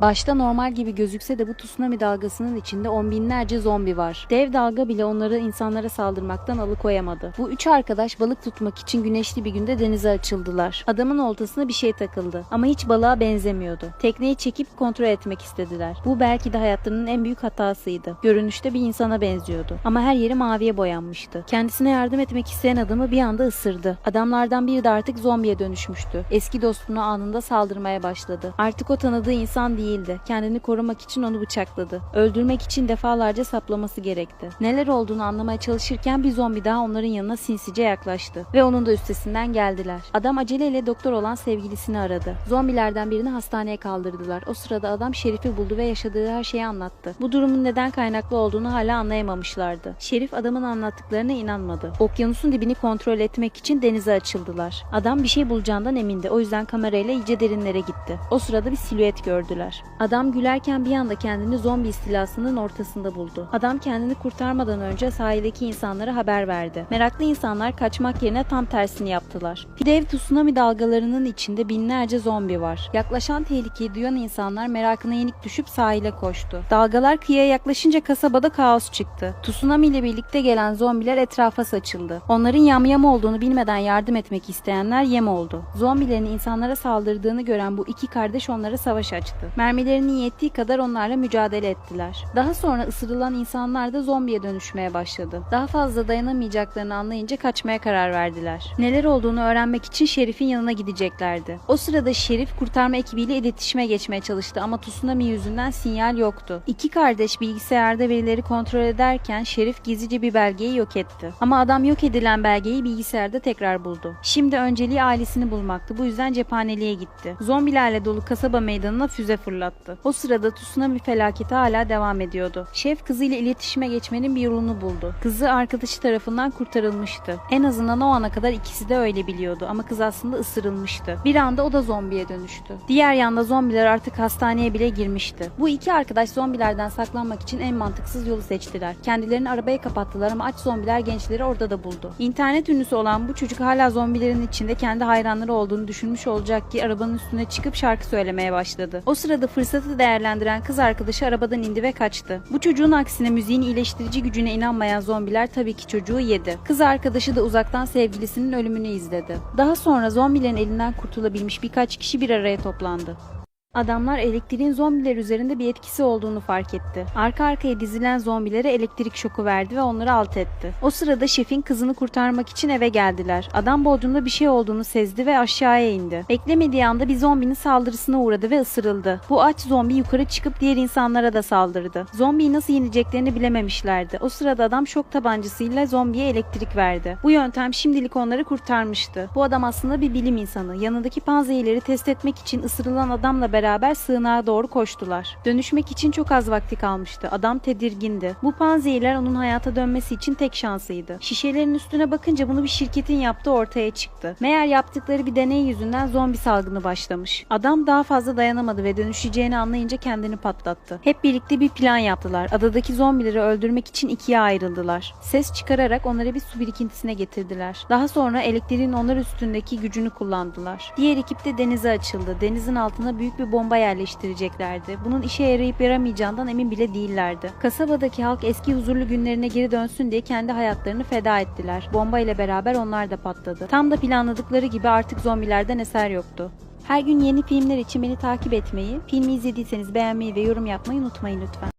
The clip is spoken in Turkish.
Başta normal gibi gözükse de bu tsunami dalgasının içinde on binlerce zombi var. Dev dalga bile onları insanlara saldırmaktan alıkoyamadı. Bu üç arkadaş balık tutmak için güneşli bir günde denize açıldılar. Adamın oltasına bir şey takıldı ama hiç balığa benzemiyordu. Tekneyi çekip kontrol etmek istediler. Bu belki de hayatlarının en büyük hatasıydı. Görünüşte bir insana benziyordu ama her yeri maviye boyanmıştı. Kendisine yardım etmek isteyen adamı bir anda ısırdı. Adamlardan biri de artık zombiye dönüşmüştü. Eski dostuna anında saldırmaya başladı. Artık o tanıdığı insan değildi. Kendini korumak için onu bıçakladı. Öldürmek için defalarca saplaması gerekti. Neler olduğunu anlamaya çalışırken bir zombi daha onların yanına sinsice yaklaştı ve onun da üstesinden geldiler. Adam aceleyle doktor olan sevgilisini aradı. Zombilerden birini hastaneye kaldırdılar. O sırada adam Şerif'i buldu ve yaşadığı her şeyi anlattı. Bu durumun neden kaynaklı olduğunu hala anlayamamışlardı. Şerif adamın anlattıklarına inanmadı. Okyanusun dibini kontrol etmek için denize açıldılar. Adam bir şey bulacağından emindi. O yüzden kamerayla iyice derinlere gitti. O sırada bir silüet gördüler. Adam gülerken bir anda kendini zombi istilasının ortasında buldu. Adam kendini kurtarmadan önce sahildeki insanlara haber verdi. Meraklı insanlar kaçmak yerine tam tersini yaptılar. Dev tsunami dalgalarının içinde binlerce zombi var. Yaklaşan tehlikeyi duyan insanlar merakına yenik düşüp sahile koştu. Dalgalar kıyıya yaklaşınca kasabada kaos çıktı. Tsunami ile birlikte gelen zombiler etrafa saçıldı. Onların yamyam olduğunu bilmeden yardım etmek isteyenler yem oldu. Zombilerin insanlara saldırdığını gören bu iki kardeş onlara savaş açtı. Mermilerinin yettiği kadar onlarla mücadele ettiler. Daha sonra ısırılan insanlar da zombiye dönüşmeye başladı. Daha fazla dayanamayacaklarını anlayınca kaçmaya karar verdiler. Neler olduğunu öğrenmek için Şerif'in yanına gideceklerdi. O sırada Şerif kurtarma ekibiyle iletişime geçmeye çalıştı ama tsunami yüzünden sinyal yoktu. İki kardeş bilgisayarda verileri kontrol ederken Şerif gizlice bir belgeyi yok etti. Ama adam yok edilen belgeyi bilgisayarda tekrar buldu. Şimdi önceliği ailesini bulmaktı. Bu yüzden cephaneliğe gitti. Zombilerle dolu kasaba meydanına füze fırlattı. O sırada tsunami felaketi hala devam ediyordu. Şef kızıyla iletişime geçmenin bir yolunu buldu. Kızı arkadaşı tarafından kurtarılmıştı. En azından o ana kadar ikisi de öyle biliyordu ama kız aslında ısırılmıştı. Bir anda o da zombiye dönüştü. Diğer yanda zombiler artık hastaneye bile girmişti. Bu iki arkadaş zombilerden saklanmak için en mantıksız yolu seçtiler. Kendilerini arabaya kapattılar ama aç zombiler gençleri orada da buldu. İnternet ünlüsü olan bu çocuk hala zombilerin içinde kendi hayranları olduğunu düşünmüş olacak ki arabanın üstüne çıkıp şarkı söylemeye başladı. O sırada fırsatı değerlendiren kız arkadaşı arabadan indi ve kaçtı. Bu çocuğun aksine müziğin iyileştirici gücüne inanmayan zombiler tabii ki çocuğu yedi. Kız arkadaşı da uzaktan sevgilisinin ölümünü izledi. Daha sonra zombilerin elinden kurtulabilmiş birkaç kişi bir araya toplandı. Adamlar elektriğin zombiler üzerinde bir etkisi olduğunu fark etti. Arka arkaya dizilen zombilere elektrik şoku verdi ve onları alt etti. O sırada şefin kızını kurtarmak için eve geldiler. Adam bodrumda bir şey olduğunu sezdi ve aşağıya indi. Beklemediği anda bir zombinin saldırısına uğradı ve ısırıldı. Bu aç zombi yukarı çıkıp diğer insanlara da saldırdı. Zombiyi nasıl yeneceklerini bilememişlerdi. O sırada adam şok tabancasıyla zombiye elektrik verdi. Bu yöntem şimdilik onları kurtarmıştı. Bu adam aslında bir bilim insanı. Yanındaki panzehirleri test etmek için ısırılan adamla beraber sığınağa doğru koştular. Dönüşmek için çok az vakti kalmıştı. Adam tedirgindi. Bu panzehirler onun hayata dönmesi için tek şansıydı. Şişelerin üstüne bakınca bunu bir şirketin yaptığı ortaya çıktı. Meğer yaptıkları bir deney yüzünden zombi salgını başlamış. Adam daha fazla dayanamadı ve dönüşeceğini anlayınca kendini patlattı. Hep birlikte bir plan yaptılar. Adadaki zombileri öldürmek için ikiye ayrıldılar. Ses çıkararak onları bir su birikintisine getirdiler. Daha sonra elektriğin onlar üstündeki gücünü kullandılar. Diğer ekip de denize açıldı. Denizin altına büyük bir bomba yerleştireceklerdi. Bunun işe yarayıp yaramayacağından emin bile değillerdi. Kasabadaki halk eski huzurlu günlerine geri dönsün diye kendi hayatlarını feda ettiler. Bomba ile beraber onlar da patladı. Tam da planladıkları gibi artık zombilerden eser yoktu. Her gün yeni filmler için beni takip etmeyi, filmi izlediyseniz beğenmeyi ve yorum yapmayı unutmayın lütfen.